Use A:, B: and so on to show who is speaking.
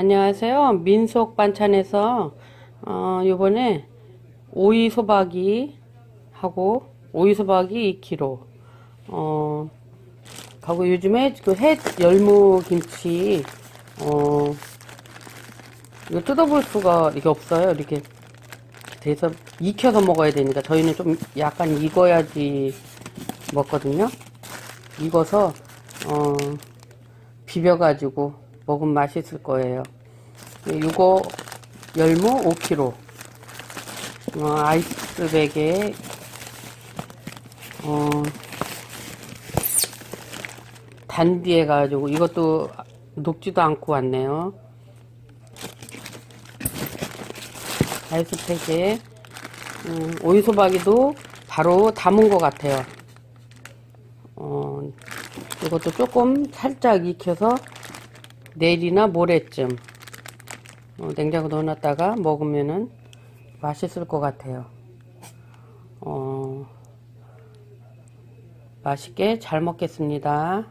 A: 안녕하세요. 민속 반찬에서 어, 요번에 오이 소박이 하고 오이 소박이 2kg 어 하고 요즘에 그햇 열무 김치 어 이거 뜯어볼 수가 이게 없어요. 이렇게 돼서 익혀서 먹어야 되니까 저희는 좀 약간 익어야지 먹거든요. 익어서 어 비벼가지고 먹으면 맛있을 거예요. 이거 열무 5kg. 어, 아이스백에 어, 단비해 가지고 이것도 녹지도 않고 왔네요. 아이스팩에 음, 오이소박이도 바로 담은 것 같아요. 어, 이것도 조금 살짝 익혀서 내일이나 모레쯤 어, 냉장고 넣어놨다가 먹으면은 맛있을 것 같아요. 어, 맛있게 잘 먹겠습니다.